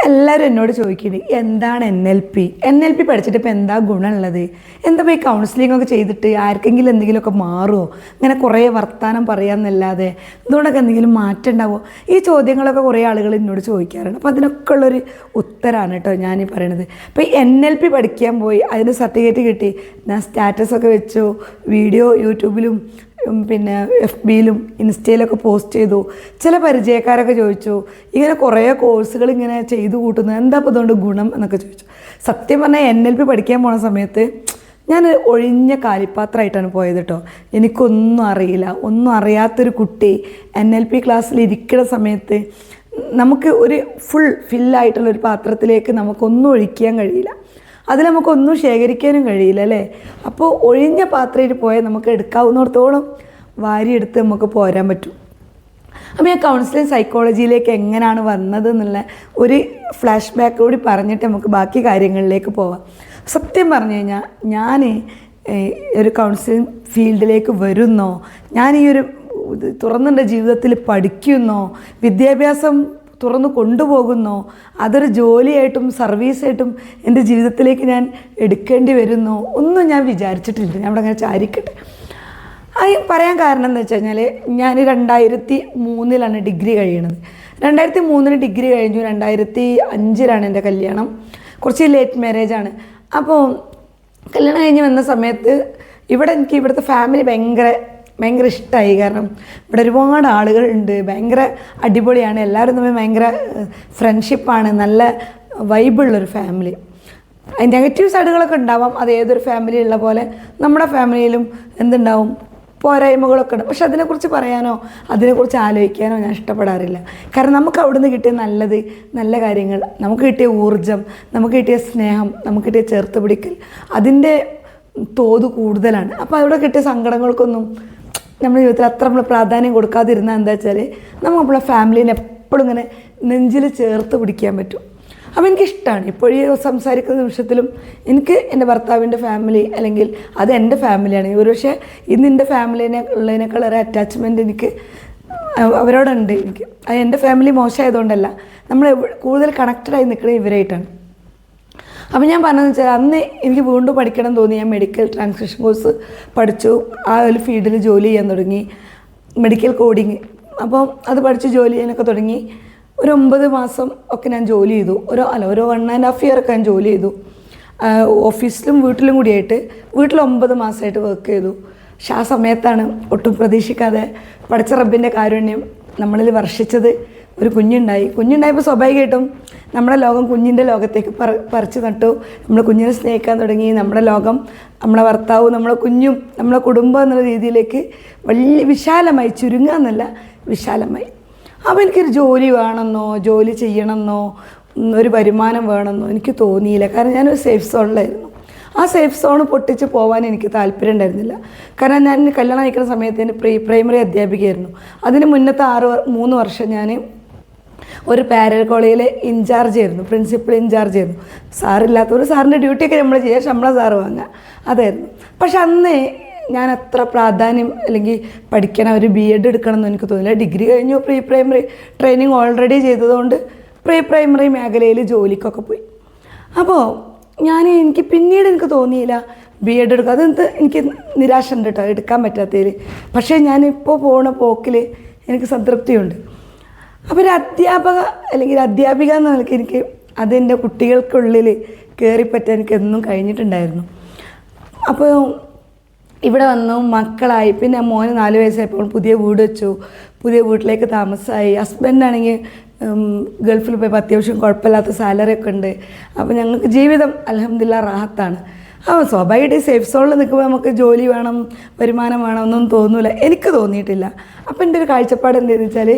എല്ലാവരും എന്നോട് ചോദിക്കുന്നത് എന്താണ് N L P N L P പഠിച്ചിട്ട് ഇപ്പോൾ എന്താ ഗുണമുള്ളത്? എന്താ പോയി കൗൺസിലിംഗ് ഒക്കെ ചെയ്തിട്ട് ആർക്കെങ്കിലും എന്തെങ്കിലുമൊക്കെ മാറുമോ ഇങ്ങനെ കുറേ വർത്തമാനം പറയാമെന്നല്ലാതെ ഇതുകൊണ്ടൊക്കെ എന്തെങ്കിലും മാറ്റം ഉണ്ടാവുമോ ഈ ചോദ്യങ്ങളൊക്കെ കുറേ ആളുകൾ എന്നോട് ചോദിക്കാറുണ്ട്. അപ്പോൾ അതിനൊക്കെ ഉള്ളൊരു ഉത്തരമാണ് കേട്ടോ ഞാൻ ഈ പറയണത്. ഇപ്പോൾ എൻ എൽ പി പഠിക്കാൻ പോയി അതിന് സർട്ടിഫിക്കറ്റ് കിട്ടി ഞാൻ സ്റ്റാറ്റസൊക്കെ വെച്ചു വീഡിയോ യൂട്യൂബിലും പിന്നെ എഫ് ബിയിലും ഇൻസ്റ്റയിലൊക്കെ പോസ്റ്റ് ചെയ്തു. ചില പരിചയക്കാരൊക്കെ ചോദിച്ചു ഇങ്ങനെ കുറേ കോഴ്സുകൾ ഇങ്ങനെ ചെയ്തു കൂട്ടുന്നത് എന്താ അപ്പോൾ അതുകൊണ്ട് ഗുണം എന്നൊക്കെ ചോദിച്ചു. സത്യം പറഞ്ഞാൽ എൻ എൽ പി പഠിക്കാൻ പോണ സമയത്ത് ഞാൻ ഒഴിഞ്ഞ കാലിപ്പാത്രമായിട്ടാണ് പോയത് കേട്ടോ. എനിക്കൊന്നും അറിയില്ല. ഒന്നും അറിയാത്തൊരു കുട്ടി എൻ എൽ പി ക്ലാസ്സിൽ ഇരിക്കുന്ന സമയത്ത് നമുക്ക് ഒരു ഫുൾ ഫില്ലായിട്ടുള്ള ഒരു പാത്രത്തിലേക്ക് നമുക്കൊന്നും ഒഴിക്കാൻ കഴിയില്ല. അതിൽ നമുക്കൊന്നും ശേഖരിക്കാനും കഴിയില്ല അല്ലേ? അപ്പോൾ ഒഴിഞ്ഞ പാത്രയിൽ പോയാൽ നമുക്ക് എടുക്കാവുന്നിടത്തോളം വാരിയെടുത്ത് നമുക്ക് പോരാൻ പറ്റും. അപ്പോൾ ഞാൻ കൗൺസിലിംഗ് സൈക്കോളജിയിലേക്ക് എങ്ങനെയാണ് വന്നത് എന്നുള്ള ഒരു ഫ്ലാഷ് ബാക്ക് കൂടി പറഞ്ഞിട്ട് നമുക്ക് ബാക്കി കാര്യങ്ങളിലേക്ക് പോവാം. സത്യം പറഞ്ഞു കഴിഞ്ഞാൽ ഞാൻ ഒരു കൗൺസിലിംഗ് ഫീൽഡിലേക്ക് വരുന്നോ? ഞാൻ ഈ ഒരു തുറന്നുള്ള ജീവിതത്തിൽ പഠിക്കുന്നോ? വിദ്യാഭ്യാസം തുറന്നു കൊണ്ടുപോകുന്നോ. അതൊരു ജോലിയായിട്ടും സർവീസായിട്ടും എന്റെ ജീവിതത്തിലേക്ക് ഞാൻ എടുക്കേണ്ടി വരുന്നോ ഒന്നും ഞാൻ വിചാരിച്ചിട്ടില്ല. ഞാൻ അവിടെ അങ്ങനെ ചാരിക്കട്ടെ. അത് പറയാൻ കാരണം എന്ന് വെച്ച് കഴിഞ്ഞാൽ ഞാൻ രണ്ടായിരത്തി മൂന്നിലാണ് ഡിഗ്രി കഴിയണത്. രണ്ടായിരത്തി മൂന്നിന് ഡിഗ്രി കഴിഞ്ഞു. രണ്ടായിരത്തി അഞ്ചിലാണ് എന്റെ കല്യാണം. കുറച്ച് ലേറ്റ് മാരേജ് ആണ്. അപ്പോൾ കല്യാണം കഴിഞ്ഞ് വന്ന സമയത്ത് ഇവിടെ എനിക്ക് ഇവിടുത്തെ ഫാമിലി ഭയങ്കര ഭയങ്കര ഇഷ്ടമായി കാരണം ഇവിടെ ഒരുപാട് ആളുകളുണ്ട് ഭയങ്കര അടിപൊളിയാണ്. എല്ലാവരും തമ്മിൽ ഭയങ്കര ഫ്രണ്ട്ഷിപ്പാണ് നല്ല വൈബുള്ളൊരു ഫാമിലി നെഗറ്റീവ് സൈഡുകളൊക്കെ ഉണ്ടാവാം. അത് ഏതൊരു ഫാമിലി ഉള്ള പോലെ നമ്മുടെ ഫാമിലിയിലും എന്തുണ്ടാവും? പോരായ്മകളൊക്കെ ഉണ്ട്. പക്ഷെ അതിനെക്കുറിച്ച് പറയാനോ അതിനെക്കുറിച്ച് ആലോചിക്കാനോ ഞാൻ ഇഷ്ടപ്പെടാറില്ല. കാരണം നമുക്ക് അവിടുന്ന് കിട്ടിയ നല്ലത് നല്ല കാര്യങ്ങൾ നമുക്ക് കിട്ടിയ ഊർജം നമുക്ക് കിട്ടിയ സ്നേഹം നമുക്ക് കിട്ടിയ ചേർത്ത് പിടിക്കൽ അതിന്റെ തോത് കൂടുതലാണ്. അപ്പോൾ അവിടെ കിട്ടിയ സങ്കടങ്ങൾക്കൊന്നും നമ്മുടെ ജീവിതത്തിൽ അത്ര നമ്മൾ പ്രാധാന്യം കൊടുക്കാതിരുന്നാൽ എന്താ വെച്ചാൽ നമ്മൾ നമ്മളെ ഫാമിലീനെ എപ്പോഴും ഇങ്ങനെ നെഞ്ചിൽ ചേർത്ത് പിടിക്കാൻ പറ്റും. അപ്പോൾ എനിക്കിഷ്ടമാണ് ഇപ്പോഴീ സംസാരിക്കുന്ന നിമിഷത്തിലും എനിക്ക് എന്റെ ഭർത്താവിന്റെ ഫാമിലി അല്ലെങ്കിൽ അത് എന്റെ ഫാമിലിയാണ് ഒരുപക്ഷെ ഇന്ന് എന്റെ ഫാമിലിനെ ഉള്ളതിനേക്കാൾ ഒരു അറ്റാച്ച്മെന്റ് എനിക്ക് അവ- അവരോടുണ്ട് എനിക്ക്. അത് എന്റെ ഫാമിലി മോശമായതുകൊണ്ടല്ല. നമ്മൾ കൂടുതൽ കണക്റ്റഡായി നിൽക്കുന്നത് ഇവരായിട്ടാണ്. അപ്പോൾ ഞാൻ പറഞ്ഞതെന്ന് വെച്ചാൽ അന്ന് എനിക്ക് വീണ്ടും പഠിക്കണം തോന്നി. ഞാൻ മെഡിക്കൽ ട്രാൻസ്ക്രിപ്ഷൻ കോഴ്സ് പഠിച്ചു. ആ ഒരു ഫീൽഡിൽ ജോലി ചെയ്യാൻ തുടങ്ങി. മെഡിക്കൽ കോഡിങ് അപ്പോൾ അത് പഠിച്ച് ജോലി ചെയ്യാനൊക്കെ തുടങ്ങി. ഒരു ഒമ്പത് മാസം ഒക്കെ ഞാൻ ജോലി ചെയ്തു. ഓരോ അല്ല ഒരു വൺ ആൻഡ് ഹാഫ് ഇയർ ഒക്കെ ഞാൻ ജോലി ചെയ്തു. ഓഫീസിലും വീട്ടിലും കൂടിയായിട്ട് വീട്ടിൽ ഒമ്പത് മാസമായിട്ട് വർക്ക് ചെയ്തു. പക്ഷെ ആ സമയത്താണ് ഒട്ടും പ്രതീക്ഷിക്കാതെ പഠിച്ച റബ്ബിന്റെ കാരുണ്യം നമ്മളിൽ വർഷിച്ചത്. ഒരു കുഞ്ഞുണ്ടായി. കുഞ്ഞുണ്ടായപ്പോൾ സ്വാഭാവികമായിട്ടും നമ്മുടെ ലോകം കുഞ്ഞിന്റെ ലോകത്തേക്ക് പറ പറിച്ചു നട്ടു. നമ്മൾ കുഞ്ഞിനെ സ്നേഹിക്കാൻ തുടങ്ങി. നമ്മുടെ ലോകം നമ്മളെ ഭർത്താവ് നമ്മളെ കുഞ്ഞും നമ്മളെ കുടുംബം എന്നുള്ള രീതിയിലേക്ക് വലിയ വിശാലമായി ചുരുങ്ങുക എന്നല്ല വിശാലമായി. അപ്പോൾ എനിക്കൊരു ജോലി വേണമെന്നോ ജോലി ചെയ്യണമെന്നോ ഒരു വരുമാനം വേണമെന്നോ എനിക്ക് തോന്നിയില്ല. കാരണം ഞാനൊരു സേഫ് സോണിലായിരുന്നു. ആ സേഫ് സോൺ പൊട്ടിച്ച് പോകാൻ എനിക്ക് താല്പര്യം ഉണ്ടായിരുന്നില്ല. കാരണം ഞാൻ കല്യാണം കഴിക്കുന്ന സമയത്ത് പ്രീ പ്രൈമറി അധ്യാപികയായിരുന്നു. അതിന് മുന്നത്തെ ആറ് മൂന്ന് വർഷം ഞാൻ ഒരു പാരൽ കോളേജിൽ ഇൻചാർജ് ആയിരുന്നു പ്രിൻസിപ്പൽ ഇൻചാർജ് ആയിരുന്നു. സാറില്ലാത്തവർ സാറിന്റെ ഡ്യൂട്ടിയൊക്കെ നമ്മൾ ചെയ്യുക ശമ്പളം സാറ് വാങ്ങുക. അതായിരുന്നു. പക്ഷെ അന്ന് ഞാൻ അത്ര പ്രാധാന്യം അല്ലെങ്കിൽ പഠിക്കണം ഒരു ബി എഡ് എടുക്കണം എന്ന് എനിക്ക് തോന്നില്ല ഡിഗ്രി കഴിഞ്ഞു പ്രീ പ്രൈമറി ട്രെയിനിങ് ഓൾറെഡി ചെയ്തതുകൊണ്ട് പ്രീ പ്രൈമറി മേഖലയിൽ ജോലിക്കൊക്കെ പോയി. അപ്പോൾ ഞാൻ എനിക്ക് പിന്നീട് എനിക്ക് തോന്നിയില്ല ബി എഡ് എടുക്കുക അതെന്ത് എനിക്ക് നിരാശ ഉണ്ട് കേട്ടോ എടുക്കാൻ പറ്റാത്തതിൽ പക്ഷേ ഞാനിപ്പോൾ പോണ പോക്കിൽ എനിക്ക് സംതൃപ്തിയുണ്ട്. അപ്പോൾ ഒരു അധ്യാപക അല്ലെങ്കിൽ അധ്യാപിക എന്ന നിലയ്ക്ക് എനിക്ക് അതെന്റെ കുട്ടികൾക്കുള്ളിൽ കയറിപ്പറ്റാൻ എനിക്ക് എന്നും കഴിഞ്ഞിട്ടുണ്ടായിരുന്നു. അപ്പോൾ ഇവിടെ വന്നു മക്കളായി. പിന്നെ മോന് നാല് വയസ്സായപ്പോൾ പുതിയ വീട് വെച്ചു. പുതിയ വീട്ടിലേക്ക് താമസമായി. ഹസ്ബൻഡാണെങ്കിൽ ഗൾഫിൽ പോയപ്പോൾ അത്യാവശ്യം കുഴപ്പമില്ലാത്ത സാലറി ഒക്കെ ഉണ്ട്. അപ്പോൾ ഞങ്ങൾക്ക് ജീവിതം അലഹമില്ല റാഹത്താണ്. ആ സ്വാഭാവികമായിട്ട് സേഫ് സോണിൽ നിൽക്കുമ്പോൾ നമുക്ക് ജോലി വേണം വരുമാനം വേണം ഒന്നും തോന്നൂല. എനിക്ക് തോന്നിയിട്ടില്ല. അപ്പോൾ എന്റെ ഒരു കാഴ്ചപ്പാട് എന്താണെന്ന് വെച്ചാൽ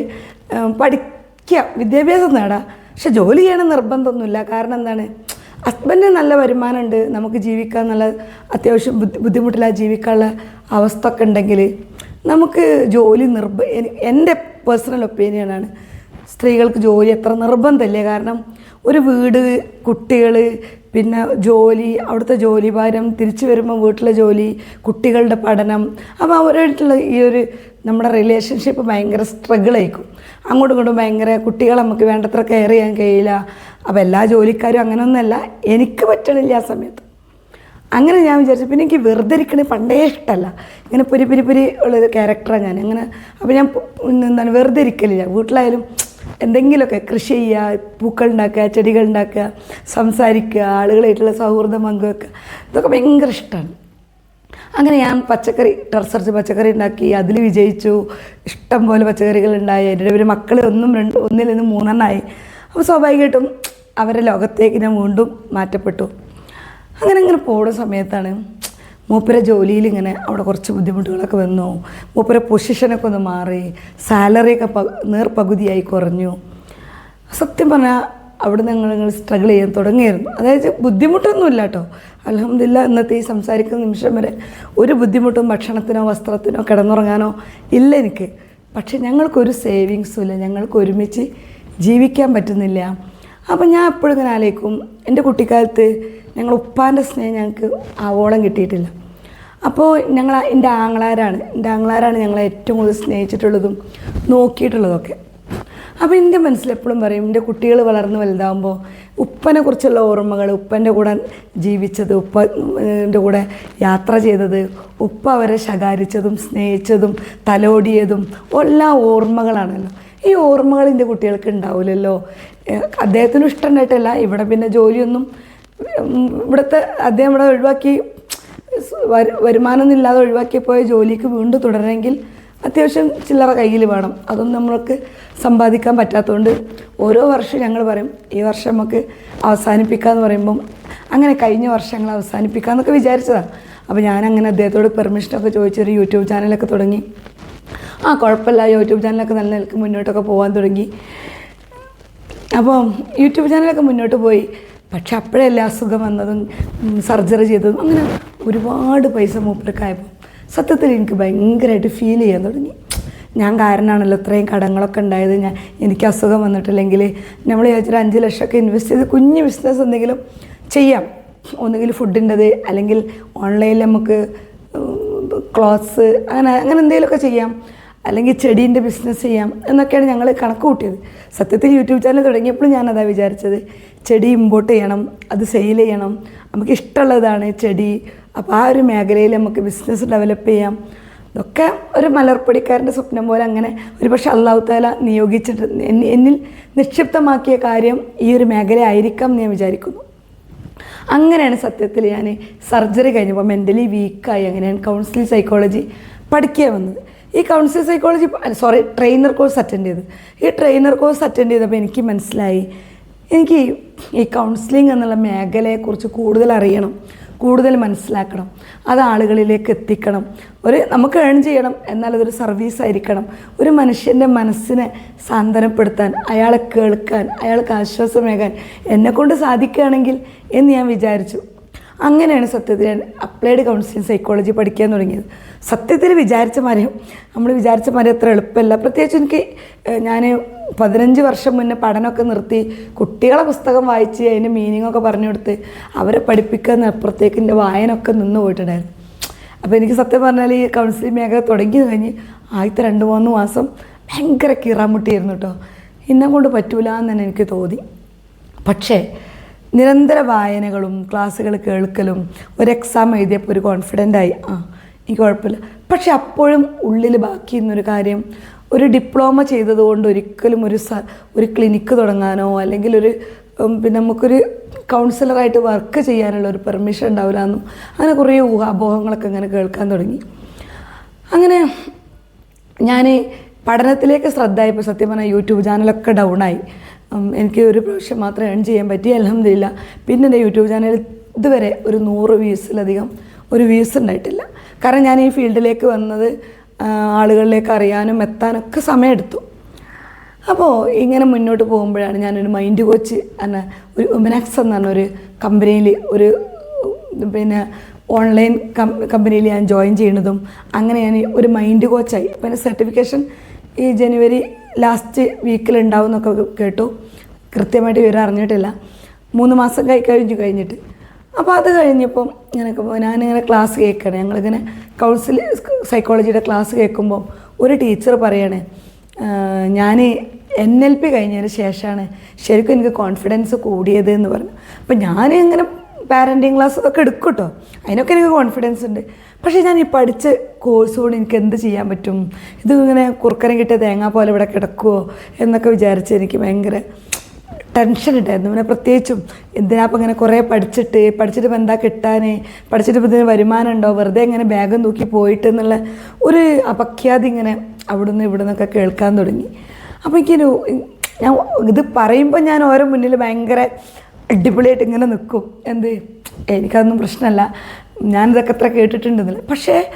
പഠിക്കുക വിദ്യാഭ്യാസം നേടാം. പക്ഷെ ജോലി ചെയ്യണം നിർബന്ധമൊന്നുമില്ല. കാരണം എന്താണ്? ഹസ്ബൻഡിന് നല്ല വരുമാനമുണ്ട്. നമുക്ക് ജീവിക്കാൻ നല്ല അത്യാവശ്യം ബുദ്ധി ബുദ്ധിമുട്ടില്ലാതെ ജീവിക്കാനുള്ള അവസ്ഥ ഒക്കെ ഉണ്ടെങ്കിൽ നമുക്ക് ജോലി നിർബ എന്റെ പേഴ്സണൽ ഒപ്പീനിയനാണ് സ്ത്രീകൾക്ക് ജോലി എത്ര നിർബന്ധമല്ലേ. കാരണം ഒരു വീട് കുട്ടികൾ പിന്നെ ജോലി അവിടുത്തെ ജോലി ഭാരം തിരിച്ചു വരുമ്പോൾ വീട്ടിലെ ജോലി കുട്ടികളുടെ പഠനം അപ്പോൾ അവരായിട്ടുള്ള ഈ ഒരു നമ്മുടെ റിലേഷൻഷിപ്പ് ഭയങ്കര സ്ട്രഗിൾ ആയിരിക്കും. അങ്ങോട്ടും ഇങ്ങോട്ടും ഭയങ്കര കുട്ടികളെ നമുക്ക് വേണ്ടത്ര കെയർ ചെയ്യാൻ കഴിയില്ല. അപ്പോൾ എല്ലാ ജോലിക്കാരും അങ്ങനെയൊന്നുമല്ല എനിക്ക് പറ്റണില്ല ആ സമയത്ത്. അങ്ങനെ ഞാൻ വിചാരിച്ചു. പിന്നെ എനിക്ക് വെറുതെ ഇരിക്കണേ പണ്ടേ ഇഷ്ടമല്ല ഇങ്ങനെ പുരി പുരി പുരി ഉള്ളൊരു ക്യാരക്ടറാണ് ഞാൻ. അങ്ങനെ അപ്പോൾ ഞാൻ എന്താണ് വെറുതെ ഇരിക്കലില്ല. വീട്ടിലായാലും എന്തെങ്കിലുമൊക്കെ കൃഷി ചെയ്യുക പൂക്കൾ ഉണ്ടാക്കുക ചെടികൾ ഉണ്ടാക്കുക സംസാരിക്കുക ആളുകളായിട്ടുള്ള സൗഹൃദം പങ്കുവെക്കുക. ഇതൊക്കെ ഭയങ്കര ഇഷ്ടമാണ് അങ്ങനെ ഞാൻ പച്ചക്കറി ടെറസറിച്ച് പച്ചക്കറി ഉണ്ടാക്കി അതിൽ വിജയിച്ചു. ഇഷ്ടം പോലെ പച്ചക്കറികൾ ഉണ്ടായി. എന്റെ ഒരു മക്കൾ ഒന്നും രണ്ട് ഒന്നിൽ നിന്ന് മൂന്നെണ്ണമായി അപ്പോൾ സ്വാഭാവികമായിട്ടും അവരെ ലോകത്തേക്ക് ഞാൻ വീണ്ടും മാറ്റപ്പെട്ടു. അങ്ങനെ ഇങ്ങനെ പോകുന്ന സമയത്താണ് മൂപ്പര ജോലിയിൽ ഇങ്ങനെ അവിടെ കുറച്ച് ബുദ്ധിമുട്ടുകളൊക്കെ വന്നു. മൂപ്പര പൊസിഷനൊക്കെ ഒന്ന് മാറി. സാലറിയൊക്കെ പ നേർപകുതിയായി കുറഞ്ഞു. സത്യം പറഞ്ഞാൽ അവിടെ ഞങ്ങൾ ഞങ്ങൾ സ്ട്രഗിൾ ചെയ്യാൻ തുടങ്ങിയായിരുന്നു അതായത് ബുദ്ധിമുട്ടൊന്നുമില്ല കേട്ടോ അലഹമില്ല ഇന്നത്തെ ഈ സംസാരിക്കുന്ന നിമിഷം വരെ ഒരു ബുദ്ധിമുട്ടും ഭക്ഷണത്തിനോ വസ്ത്രത്തിനോ കിടന്നുറങ്ങാനോ ഇല്ല എനിക്ക്. പക്ഷെ ഞങ്ങൾക്കൊരു സേവിങ്സും ഇല്ല. ഞങ്ങൾക്ക് ഒരുമിച്ച് ജീവിക്കാൻ പറ്റുന്നില്ല. അപ്പം ഞാൻ എപ്പോഴും ഇങ്ങനെ ആലോചിക്കും എന്റെ കുട്ടിക്കാലത്ത് ഞങ്ങൾ ഉപ്പാന്റെ സ്നേഹം ഞങ്ങൾക്ക് ആവോളം കിട്ടിയിട്ടില്ല. അപ്പോൾ ഞങ്ങൾ എന്റെ ആങ്ങളാരാണ് എന്റെ ആങ്ങളാരാണ് ഞങ്ങളെ ഏറ്റവും കൂടുതൽ സ്നേഹിച്ചിട്ടുള്ളതും നോക്കിയിട്ടുള്ളതൊക്കെ അപ്പോൾ എന്റെ മനസ്സിൽ എപ്പോഴും പറയും എന്റെ കുട്ടികൾ വളർന്ന് വലുതാകുമ്പോൾ ഉപ്പനെ കുറിച്ചുള്ള ഓർമ്മകൾ ഉപ്പന്റെ കൂടെ ജീവിച്ചത് ഉപ്പ എന്റെ കൂടെ യാത്ര ചെയ്തത് ഉപ്പ അവരെ ശകാരിച്ചതും സ്നേഹിച്ചതും തലോടിയതും എല്ലാ ഓർമ്മകളാണല്ലോ. ഈ ഓർമ്മകൾ എന്റെ കുട്ടികൾക്ക് ഉണ്ടാവില്ലല്ലോ അദ്ദേഹത്തിന് ഇഷ്ടമുണ്ടായിട്ടല്ല ഇവിടെ പിന്നെ ജോലിയൊന്നും ഇവിടുത്തെ അദ്ദേഹം ഇവിടെ ഒഴിവാക്കി വരു- വരുമാനമൊന്നും ഇല്ലാതെ ഒഴിവാക്കി പോയ ജോലിക്ക് വീണ്ടും തുടരണമെങ്കിൽ അത്യാവശ്യം ചില്ലറ കയ്യിൽ വേണം. അതൊന്നും നമ്മൾക്ക് സമ്പാദിക്കാൻ പറ്റാത്തതുകൊണ്ട് ഓരോ വർഷം ഞങ്ങൾ പറയും ഈ വർഷം നമുക്ക് അവസാനിപ്പിക്കാമെന്ന് പറയുമ്പം അങ്ങനെ കഴിഞ്ഞ വർഷങ്ങൾ അവസാനിപ്പിക്കാമെന്നൊക്കെ വിചാരിച്ചതാണ്. അപ്പോൾ ഞാൻ അങ്ങനെ അദ്ദേഹത്തോട് പെർമിഷനൊക്കെ ചോദിച്ചൊരു യൂട്യൂബ് ചാനലൊക്കെ തുടങ്ങി. ആ കുഴപ്പമില്ല യൂട്യൂബ് ചാനലൊക്കെ നല്ല നിലയ്ക്ക് മുന്നോട്ടൊക്കെ പോകാൻ തുടങ്ങി. അപ്പോൾ യൂട്യൂബ് ചാനലൊക്കെ മുന്നോട്ട് പോയി. പക്ഷെ അപ്പോഴല്ല അസുഖം വന്നതും സർജറി ചെയ്തതും അങ്ങനെ ഒരുപാട് പൈസ മൂപ്പർക്കായപ്പോൾ സത്യത്തിൽ എനിക്ക് ഭയങ്കരമായിട്ട് ഫീൽ ചെയ്യാൻ തുടങ്ങി. ഞാൻ കാരണമാണല്ലോ ഇത്രയും കടങ്ങളൊക്കെ ഉണ്ടായത്. ഞാൻ എനിക്ക് അസുഖം വന്നിട്ടില്ലെങ്കിൽ നമ്മൾ വിചാരിച്ചൊരു അഞ്ച് ലക്ഷമൊക്കെ ഇൻവെസ്റ്റ് ചെയ്ത് കുഞ്ഞ് ബിസിനസ് എന്തെങ്കിലും ചെയ്യാം. ഒന്നുകിൽ ഫുഡിന്റെത് അല്ലെങ്കിൽ ഓൺലൈനിൽ നമുക്ക് ക്ലോത്ത്സ് അങ്ങനെ അങ്ങനെ എന്തെങ്കിലുമൊക്കെ ചെയ്യാം. അല്ലെങ്കിൽ ചെടീന്റെ ബിസിനസ് ചെയ്യാം എന്നൊക്കെയാണ് ഞങ്ങൾ കണക്ക് കൂട്ടിയത്. സത്യത്തിൽ യൂട്യൂബ് ചാനൽ തുടങ്ങിയപ്പോൾ ഞാനതാ വിചാരിച്ചത്. ചെടി ഇമ്പോർട്ട് ചെയ്യണം അത് സെയിൽ ചെയ്യണം. നമുക്ക് ഇഷ്ടമുള്ളതാണ് ചെടി. അപ്പോൾ ആ ഒരു മേഖലയിൽ നമുക്ക് ബിസിനസ് ഡെവലപ്പ് ചെയ്യാം. ഇതൊക്കെ ഒരു മലർപ്പൊടിക്കാരന്റെ സ്വപ്നം പോലെ അങ്ങനെ ഒരു പക്ഷേ അള്ളാഹു താല നിയോഗിച്ചിട്ട് എന്നിൽ നിക്ഷിപ്തമാക്കിയ കാര്യം ഈ ഒരു മേഖല ആയിരിക്കാം എന്ന് ഞാൻ വിചാരിക്കുന്നു. അങ്ങനെയാണ് സത്യത്തിൽ ഞാൻ സർജറി കഴിഞ്ഞപ്പോൾ മെന്റലി വീക്കായി അങ്ങനെയാണ് കൗൺസിലിംഗ് സൈക്കോളജി പഠിക്കുക വന്നത്. ഈ counselling psychology sorry trainer course attend ചെയ്ത്. ഈ ട്രെയിനർ കോഴ്സ് അറ്റൻഡ് ചെയ്തപ്പോൾ എനിക്ക് മനസ്സിലായി. എനിക്ക് ഈ കൗൺസിലിംഗ് എന്നുള്ള മേഖലയെക്കുറിച്ച് കൂടുതൽ അറിയണം കൂടുതൽ മനസ്സിലാക്കണം അത് ആളുകളിലേക്ക് എത്തിക്കണം. ഒരു നമുക്ക് ഏൺ ചെയ്യണം എന്നാൽ അതൊരു സർവീസ് ആയിരിക്കണം. ഒരു മനുഷ്യന്റെ മനസ്സിനെ സാന്ത്വനപ്പെടുത്താൻ അയാളെ കേൾക്കാൻ അയാൾക്ക് ആശ്വാസമേകാൻ എന്നെക്കൊണ്ട് സാധിക്കുകയാണെങ്കിൽ എന്ന് ഞാൻ വിചാരിച്ചു. അങ്ങനെയാണ് സത്യത്തിൽ അപ്ലൈഡ് കൗൺസിലിംഗ് സൈക്കോളജി പഠിക്കാൻ തുടങ്ങിയത്. സത്യത്തിൽ വിചാരിച്ച മാതിരി നമ്മൾ വിചാരിച്ച മാതിരി അത്ര എളുപ്പമല്ല. പ്രത്യേകിച്ച് എനിക്ക് ഞാൻ പതിനഞ്ച് വർഷം മുന്നേ പഠനമൊക്കെ നിർത്തി കുട്ടികളെ പുസ്തകം വായിച്ച് അതിന്റെ മീനിങ്ങൊക്കെ പറഞ്ഞു കൊടുത്ത് അവരെ പഠിപ്പിക്കുന്ന അപ്പുറത്തേക്ക് എന്റെ വായനൊക്കെ നിന്ന് പോയിട്ടുണ്ടായിരുന്നു. അപ്പോൾ എനിക്ക് സത്യം പറഞ്ഞാൽ ഈ കൗൺസിലിംഗ് മേഖല തുടങ്ങി കഴിഞ്ഞ് ആദ്യത്തെ രണ്ട് മൂന്ന് മാസം ഭയങ്കര കീറാമുട്ടിയായിരുന്നു കേട്ടോ. എന്നെ കൊണ്ട് പറ്റൂല എന്ന് തന്നെ എനിക്ക് തോന്നി. പക്ഷേ നിരന്തര വായനകളും ക്ലാസ്സുകൾ കേൾക്കലും ഒരു എക്സാം എഴുതിയപ്പോൾ ഒരു കോൺഫിഡന്റ് ആയി. ആ എനിക്ക് കുഴപ്പമില്ല. പക്ഷെ അപ്പോഴും ഉള്ളിൽ ബാക്കി നിന്നൊരു കാര്യം ഒരു ഡിപ്ലോമ ചെയ്തതുകൊണ്ട് ഒരിക്കലും ഒരു സ ഒരു ക്ലിനിക്ക് തുടങ്ങാനോ അല്ലെങ്കിൽ ഒരു പിന്നെ നമുക്കൊരു കൗൺസിലറായിട്ട് വർക്ക് ചെയ്യാനുള്ള ഒരു പെർമിഷൻ ഉണ്ടാവില്ല എന്നും അങ്ങനെ കുറേ ഊഹാപോഹങ്ങളൊക്കെ ഇങ്ങനെ കേൾക്കാൻ തുടങ്ങി. അങ്ങനെ ഞാൻ പഠനത്തിലേക്ക് ശ്രദ്ധയായപ്പോൾ സത്യം പറഞ്ഞാൽ യൂട്യൂബ് ചാനലൊക്കെ ഡൗണായി എനിക്ക് ഒരു പ്രാവശ്യം മാത്രമേ ഏൺ ചെയ്യാൻ പറ്റി അലഹമില്ല പിന്നെ എന്റെ യൂട്യൂബ് ചാനൽ ഇതുവരെ ഒരു നൂറ് വ്യൂസിലധികം ഒരു വ്യൂസ് ഉണ്ടായിട്ടില്ല. കാരണം ഞാൻ ഈ ഫീൽഡിലേക്ക് വന്നത് ആളുകളിലേക്ക് അറിയാനും എത്താനൊക്കെ സമയമെടുത്തു. അപ്പോൾ ഇങ്ങനെ മുന്നോട്ട് പോകുമ്പോഴാണ് ഞാനൊരു മൈൻഡ് കോച്ച് എന്ന ഒരു ഉമനാക്സ് എന്ന് പറഞ്ഞ ഒരു കമ്പനിയിൽ ഒരു പിന്നെ ഓൺലൈൻ കമ്പനിയിൽ ഞാൻ ജോയിൻ ചെയ്യുന്നതും അങ്ങനെ ഞാൻ ഒരു മൈൻഡ് കോച്ചായി പിന്നെ സർട്ടിഫിക്കേഷൻ ഈ ജനുവരി ലാസ്റ്റ് വീക്കിൽ ഉണ്ടാവും എന്നൊക്കെ കേട്ടു. കൃത്യമായിട്ട് വിവരം അറിഞ്ഞിട്ടില്ല. മൂന്ന് മാസം കൈ കഴിഞ്ഞു കഴിഞ്ഞിട്ട്. അപ്പോൾ അത് കഴിഞ്ഞപ്പം ഞാനൊക്കെ ഞാനിങ്ങനെ ക്ലാസ് കേൾക്കണം ഞങ്ങളിങ്ങനെ കൗൺസിൽ സൈക്കോളജിയുടെ ക്ലാസ് കേൾക്കുമ്പോൾ ഒരു ടീച്ചർ പറയണേ ഞാൻ എൻ എൽ പി കഴിഞ്ഞതിന് ശേഷമാണ് ശരിക്കും എനിക്ക് കോൺഫിഡൻസ് കൂടിയത് എന്ന് പറഞ്ഞു. അപ്പം ഞാൻ ഇങ്ങനെ പാരന്റിങ് ക്ലാസ് ഒക്കെ എടുക്കും കേട്ടോ അതിനൊക്കെ എനിക്ക് കോൺഫിഡൻസ് ഉണ്ട്. പക്ഷേ ഞാൻ ഈ പഠിച്ച കോഴ്സ് കൊണ്ട് എനിക്ക് എന്ത് ചെയ്യാൻ പറ്റും? ഇത് ഇങ്ങനെ കുറുക്കനെ കിട്ടിയ തേങ്ങ പോലെ ഇവിടെ കിടക്കുമോ എന്നൊക്കെ വിചാരിച്ച് എനിക്ക് ഭയങ്കര ടെൻഷൻ ഉണ്ടായിരുന്നു. പിന്നെ പ്രത്യേകിച്ചും എന്തിനാ അപ്പം ഇങ്ങനെ കുറേ പഠിച്ചിട്ട് പഠിച്ചിട്ട് ഇപ്പം എന്താ കിട്ടാൻ പഠിച്ചിട്ട് ഇപ്പം ഇതിന് വരുമാനം ഉണ്ടോ? വെറുതെ ഇങ്ങനെ ബാഗും തൂക്കി പോയിട്ട് എന്നുള്ള ഒരു അപഖ്യാതി ഇങ്ങനെ അവിടുന്ന് ഇവിടുന്നൊക്കെ കേൾക്കാൻ തുടങ്ങി. അപ്പോൾ എനിക്കൊരു ഞാൻ ഇത് പറയുമ്പോൾ ഞാൻ ഓരോ മുന്നിൽ ഭയങ്കര അടിപൊളിയായിട്ട് ഇങ്ങനെ നിൽക്കും എന്ത്? എനിക്കതൊന്നും പ്രശ്നമല്ല. ഞാനിതൊക്കെ എത്ര കേട്ടിട്ടുണ്ടെന്നില്ല. പക്ഷേ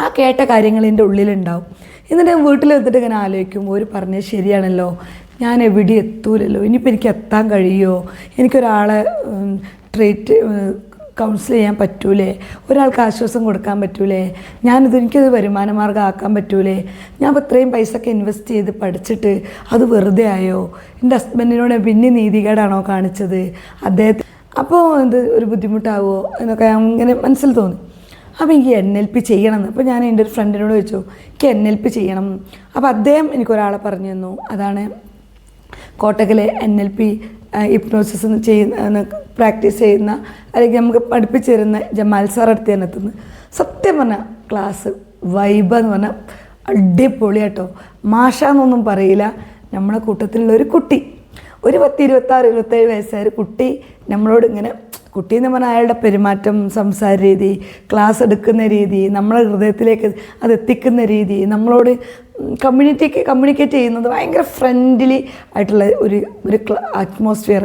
ആ കേട്ട കാര്യങ്ങൾ എന്റെ ഉള്ളിലുണ്ടാവും. എന്നിട്ട് ഞാൻ വീട്ടിൽ വന്നിട്ട് ഇങ്ങനെ ആലോചിക്കും. ഒരു പറഞ്ഞത് ശരിയാണല്ലോ. ഞാൻ എവിടെ എത്തൂലല്ലോ. ഇനിയിപ്പോൾ എനിക്ക് എത്താൻ കഴിയുമോ എനിക്കൊരാളെ ട്രീറ്റ് കൗൺസിൽ ചെയ്യാൻ പറ്റൂലേ? ഒരാൾക്ക് ആശ്വാസം കൊടുക്കാൻ പറ്റൂലേ? ഞാനിത് എനിക്കത് വരുമാന മാർഗം ആക്കാൻ പറ്റൂലേ? ഞാൻ ഇത്രയും പൈസ ഒക്കെ ഇൻവെസ്റ്റ് ചെയ്ത് പഠിച്ചിട്ട് അത് വെറുതെ ആയോ? എന്റെ ഹസ്ബൻഡിനോട് പിന്നെ നീതികേടാണോ കാണിച്ചത്? അദ്ദേഹത്തെ അപ്പോൾ എന്ത് ഒരു ബുദ്ധിമുട്ടാവോ? എന്നൊക്കെ അങ്ങനെ മനസ്സിൽ തോന്നി. അപ്പോൾ എനിക്ക് എൻ എൽ പി ചെയ്യണമെന്ന്. അപ്പോൾ ഞാൻ എന്റെ ഒരു ഫ്രണ്ടിനോട് ചോദിച്ചു എനിക്ക് എൻ എൽ പി ചെയ്യണം. അപ്പോൾ അദ്ദേഹം എനിക്കൊരാളെ പറഞ്ഞു തന്നു. അതാണ് കോട്ടക്കിലെ എൻ എൽ പി ഹിപ്നോസിസ് ചെയ്യുന്ന പ്രാക്ടീസ് ചെയ്യുന്ന അല്ലെങ്കിൽ നമുക്ക് പഠിപ്പിച്ചു തരുന്ന ജമാൽ സാർ അടുത്ത് തന്നെ സത്യം പറഞ്ഞാൽ ക്ലാസ് വൈബ് എന്ന് പറഞ്ഞാൽ അടിപൊളിയാട്ടോ. മാഷ എന്നൊന്നും പറയില്ല. നമ്മളെ കൂട്ടത്തിലുള്ള ഒരു കുട്ടി. ഒരു പത്ത് ഇരുപത്താറ് ഇരുപത്തേഴ് വയസ്സായ ഒരു കുട്ടി നമ്മളോട് ഇങ്ങനെ കുട്ടി എന്ന് പറഞ്ഞാൽ അയാളുടെ പെരുമാറ്റം സംസാര രീതി ക്ലാസ് എടുക്കുന്ന രീതി നമ്മളെ ഹൃദയത്തിലേക്ക് അത് എത്തിക്കുന്ന രീതി നമ്മളോട് കമ്മ്യൂണിറ്റിക്ക് കമ്മ്യൂണിക്കേറ്റ് ചെയ്യുന്നത് ഭയങ്കര ഫ്രണ്ട്ലി ആയിട്ടുള്ള ഒരു ഒരു അറ്റ്മോസ്ഫിയർ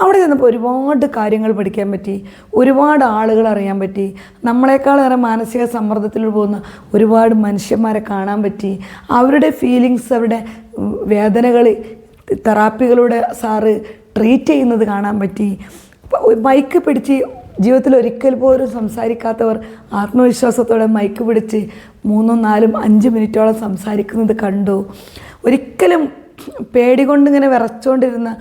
അവിടെ ചെന്നപ്പോൾ ഒരുപാട് കാര്യങ്ങൾ പഠിക്കാൻ പറ്റി ഒരുപാട് ആളുകൾ അറിയാൻ പറ്റി നമ്മളെക്കാളേറെ മാനസിക സമ്മർദ്ദത്തിൽ പോകുന്ന ഒരുപാട് മനുഷ്യന്മാരെ കാണാൻ പറ്റി അവരുടെ ഫീലിങ്സ് അവരുടെ വേദനകൾ തെറാപ്പികളുടെ സാറ് ട്രീറ്റ് ചെയ്യുന്നത് കാണാൻ പറ്റി. മൈക്ക് പിടിച്ച് ജീവിതത്തിൽ ഒരിക്കൽ പോലും സംസാരിക്കാത്തവർ ആത്മവിശ്വാസത്തോടെ മൈക്ക് പിടിച്ച് മൂന്നും നാലും അഞ്ച് മിനിറ്റോളം സംസാരിക്കുന്നത് കണ്ടു. ഒരിക്കലും പേടി കൊണ്ട് ഇങ്ങനെ വിറച്ചുകൊണ്ടിരുന്ന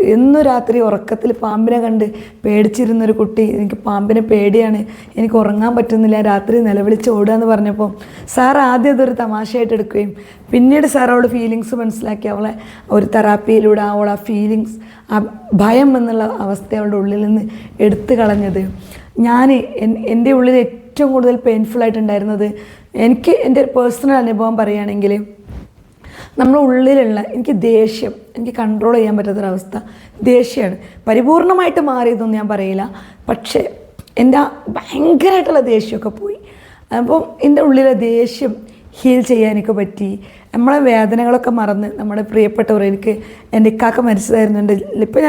എന്നു രാത്രി ഉറക്കത്തിൽ പാമ്പിനെ കണ്ട് പേടിച്ചിരുന്നൊരു കുട്ടി. എനിക്ക് പാമ്പിനെ പേടിയാണ്. എനിക്ക് ഉറങ്ങാൻ പറ്റുന്നില്ല. രാത്രി നിലവിളിച്ച് ഓടുക എന്ന് പറഞ്ഞപ്പോൾ സാർ ആദ്യം അതൊരു തമാശയായിട്ട് എടുക്കുകയും പിന്നീട് സാർ അവളുടെ ഫീലിങ്സ് മനസ്സിലാക്കി. അവളെ ഒരു തെറാപ്പിയിലൂടെ അവൾ ആ ഫീലിങ്സ് ആ ഭയം എന്നുള്ള അവസ്ഥ അവളുടെ ഉള്ളിൽ നിന്ന് എടുത്തു കളഞ്ഞത്. ഞാൻ എന്റെ ഉള്ളിൽ ഏറ്റവും കൂടുതൽ പെയിൻഫുൾ ആയിട്ടുണ്ടായിരുന്നത് എനിക്ക് എന്റെ പേഴ്സണൽ അനുഭവം പറയുകയാണെങ്കിൽ നമ്മുടെ ഉള്ളിലുള്ള എനിക്ക് ദേഷ്യം എനിക്ക് കൺട്രോൾ ചെയ്യാൻ പറ്റാത്തൊരവസ്ഥ ദേഷ്യമാണ്. പരിപൂർണമായിട്ട് മാറിയതൊന്നും ഞാൻ പറയില്ല. പക്ഷേ എന്റെ ഭയങ്കരമായിട്ടുള്ള ദേഷ്യമൊക്കെ പോയി. അപ്പം എന്റെ ഉള്ളിലെ ദേഷ്യം ഹീൽ ചെയ്യാനൊക്കെ പറ്റി. നമ്മളെ വേദനകളൊക്കെ മറന്ന് നമ്മുടെ പ്രിയപ്പെട്ടവർ എനിക്ക് എന്റെ ഇക്കാക്ക മരിച്ചതായിരുന്നു എന്റെ ഇപ്പം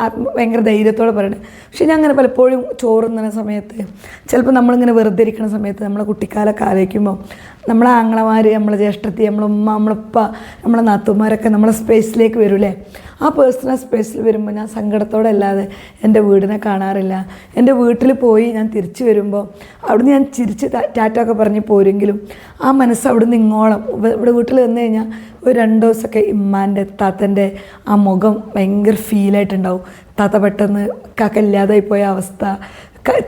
ആത്മ ഭയങ്കര ധൈര്യത്തോടെ പറയണേ. പക്ഷെ ഞാൻ അങ്ങനെ പലപ്പോഴും ചോറുന്ന സമയത്ത് ചിലപ്പോൾ നമ്മളിങ്ങനെ വെറുതെ ഇരിക്കുന്ന സമയത്ത് നമ്മളെ കുട്ടിക്കാലൊക്കെ ആലോചിക്കുമ്പോൾ നമ്മളെ ആങ്ങളമാർ നമ്മളെ ജ്യേഷ്ഠത്തി നമ്മളെ ഉമ്മ നമ്മളുപ്പ നമ്മളെ നാത്തുമാരൊക്കെ നമ്മളെ സ്പേസിലേക്ക് വരൂലേ ആ പേഴ്സണൽ സ്പേസിൽ വരുമ്പോൾ ഞാൻ സങ്കടത്തോടെ അല്ലാതെ എന്റെ വീടിനെ കാണാറില്ല. എന്റെ വീട്ടിൽ പോയി ഞാൻ തിരിച്ചു വരുമ്പോൾ അവിടുന്ന് ഞാൻ ചിരിച്ച് ടാറ്റൊക്കെ പറഞ്ഞ് പോരെങ്കിലും ആ മനസ്സ് അവിടുന്ന് ഇങ്ങോളം. ഇവ- ഇവിടെ വീട്ടിൽ വന്നു കഴിഞ്ഞാൽ ഒരു രണ്ട് ദിവസമൊക്കെ ഇമ്മാന്റെ താത്തന്റെ ആ മുഖം ഭയങ്കര ഫീലായിട്ടുണ്ടാവും താത്ത പെട്ടെന്ന് കാക്കല്ലാതായി പോയ അവസ്ഥ.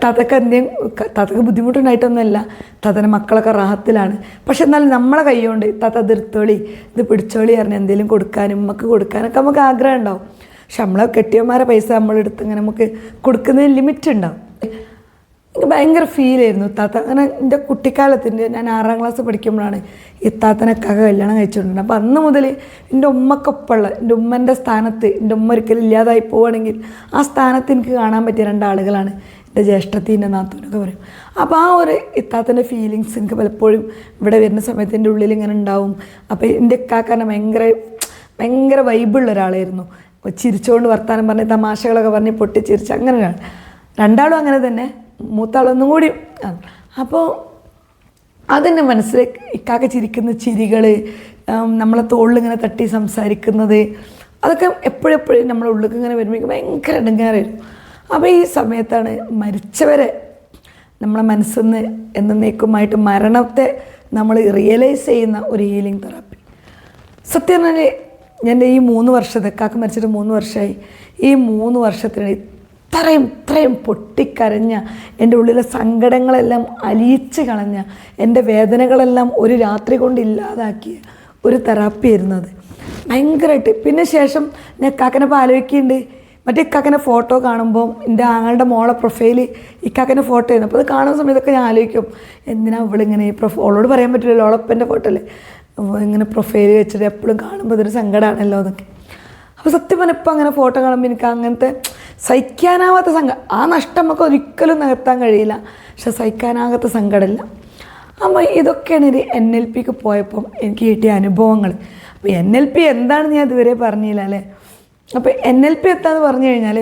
താത്തക്ക് എന്തെങ്കിലും തതൊക്കെ ബുദ്ധിമുട്ടുണ്ടായിട്ടൊന്നുമല്ല. താത്തന്റെ മക്കളൊക്കെ റാഹത്തിലാണ്. പക്ഷെ എന്നാലും നമ്മളെ കൈകൊണ്ട് താത്ത എടുത്തോളി ഇത് പിടിച്ചോളി പറഞ്ഞ് എന്തെങ്കിലും കൊടുക്കാനും നമുക്ക് കൊടുക്കാനൊക്കെ നമുക്ക് ആഗ്രഹം ഉണ്ടാവും. പക്ഷെ നമ്മളെ കെട്ടിയന്മാരെ പൈസ നമ്മളെടുത്ത് ഇങ്ങനെ നമുക്ക് കൊടുക്കുന്നതിന് ലിമിറ്റ് ഉണ്ടാവും. ഭയങ്കര ഫീലായിരുന്നു താത്ത അങ്ങനെ എന്റെ കുട്ടിക്കാലത്തിന്റെ ഞാൻ ആറാം ക്ലാസ് പഠിക്കുമ്പോഴാണ് ഇത്താത്തനൊക്കെ കല്യാണം കഴിച്ചിട്ടുണ്ട് അപ്പോൾ അന്ന് മുതൽ എന്റെ ഉമ്മക്കൊപ്പമുള്ള എന്റെ ഉമ്മന്റെ സ്ഥാനത്ത് എന്റെ ഉമ്മ ഒരിക്കലും ഇല്ലാതായി പോവുകയാണെങ്കിൽ ആ സ്ഥാനത്ത് എനിക്ക് കാണാൻ പറ്റിയ രണ്ടാളുകളാണ് എന്റെ ജ്യേഷ്ഠത്തിന്റെ നാത്തൂനൊക്കെ പറയും. അപ്പോൾ ആ ഒരു ഇത്താത്തന്റെ ഫീലിങ്സ് എനിക്ക് പലപ്പോഴും ഇവിടെ വരുന്ന സമയത്ത് എന്റെ ഉള്ളിൽ ഇങ്ങനെ ഉണ്ടാവും. അപ്പോൾ എന്റെ ഇക്കാക്കാരനെ ഭയങ്കര ഭയങ്കര വൈബുള്ള ഒരാളായിരുന്നു. ചിരിച്ചുകൊണ്ട് വർത്താനം പറഞ്ഞ് തമാശകളൊക്കെ പറഞ്ഞ് പൊട്ടിച്ചിരിച്ച് അങ്ങനെ ഒരാൾ. രണ്ടാളും അങ്ങനെ തന്നെ. മൂത്താളൊന്നും കൂടി അപ്പോൾ അതെന്നെ മനസ്സിലേക്ക് ഇക്കാക്ക ചിരിക്കുന്ന ചിരികൾ നമ്മളെ തോളിൽ ഇങ്ങനെ തട്ടി സംസാരിക്കുന്നത് അതൊക്കെ എപ്പോഴെപ്പോഴും നമ്മളെ ഉള്ളിൽ ഇങ്ങനെ വരുമ്പോൾ എനിക്ക് ഭയങ്കര ഇടങ്ങാറായിരുന്നു അപ്പോൾ ഈ സമയത്താണ് മരിച്ചവരെ നമ്മളെ മനസ്സിൽ നിന്ന് എന്നേക്കുമായിട്ട് മരണത്തെ നമ്മൾ റിയലൈസ് ചെയ്യുന്ന ഒരു ഹീലിംഗ് തെറാപ്പി സത്യം പറഞ്ഞാൽ എന്റെ ഈ മൂന്ന് വർഷത്തെ കാക്ക മരിച്ചിട്ട് മൂന്ന് വർഷമായി ഈ മൂന്ന് വർഷത്തിന് ഇത്രയും ഇത്രയും പൊട്ടിക്കരഞ്ഞ എന്റെ ഉള്ളിലെ സങ്കടങ്ങളെല്ലാം അലിയിച്ച് കളഞ്ഞ എന്റെ വേദനകളെല്ലാം ഒരു രാത്രി കൊണ്ട് ഇല്ലാതാക്കിയ ഒരു തെറാപ്പി ആയിരുന്നു അത്. ഭയങ്കരമായിട്ട് പിന്നെ ശേഷം ഞാൻ ഇക്കാക്കനെ ആലോചിക്കുന്നുണ്ട് മറ്റേ ഇക്കാക്കനെ ഫോട്ടോ കാണുമ്പോൾ എന്റെ ആങ്ങളുടെ മോളെ പ്രൊഫൈൽ ഇക്കാക്കന്റെ ഫോട്ടോ ആയിരുന്നു അപ്പോൾ അത് കാണുന്ന സമയത്തൊക്കെ ഞാൻ ആലോചിക്കും എന്തിനാ അവളിങ്ങനെ ഈ പ്രൊഫ പറയാൻ പറ്റില്ലല്ലോ ഓളപ്പന്റെ ഫോട്ടോ അല്ലേ? ഇങ്ങനെ പ്രൊഫൈൽ വെച്ചിട്ട് എപ്പോഴും കാണുമ്പോൾ അതൊരു സങ്കടമാണല്ലോ എന്നൊക്കെ. അപ്പോൾ സത്യം പറഞ്ഞാൽ ഇപ്പം അങ്ങനെ ഫോട്ടോ കാണുമ്പോൾ എനിക്ക് അങ്ങനത്തെ സഹിക്കാനാവാത്ത സങ്ക ആ നഷ്ടം നമുക്ക് ഒരിക്കലും നികത്താൻ കഴിയില്ല. പക്ഷെ സഹിക്കാനാകാത്ത സങ്കടമില്ല. അപ്പോൾ ഇതൊക്കെയാണ് ഒരു എൻ എൽ പിക്ക് പോയപ്പം എനിക്ക് കിട്ടിയ അനുഭവങ്ങൾ അപ്പോൾ എൻ എൽ പി എന്താണെന്ന് ഞാൻ ഇതുവരെ പറഞ്ഞില്ല അല്ലേ? അപ്പോൾ എൻ എൽ പി എത്താന്ന് പറഞ്ഞു കഴിഞ്ഞാൽ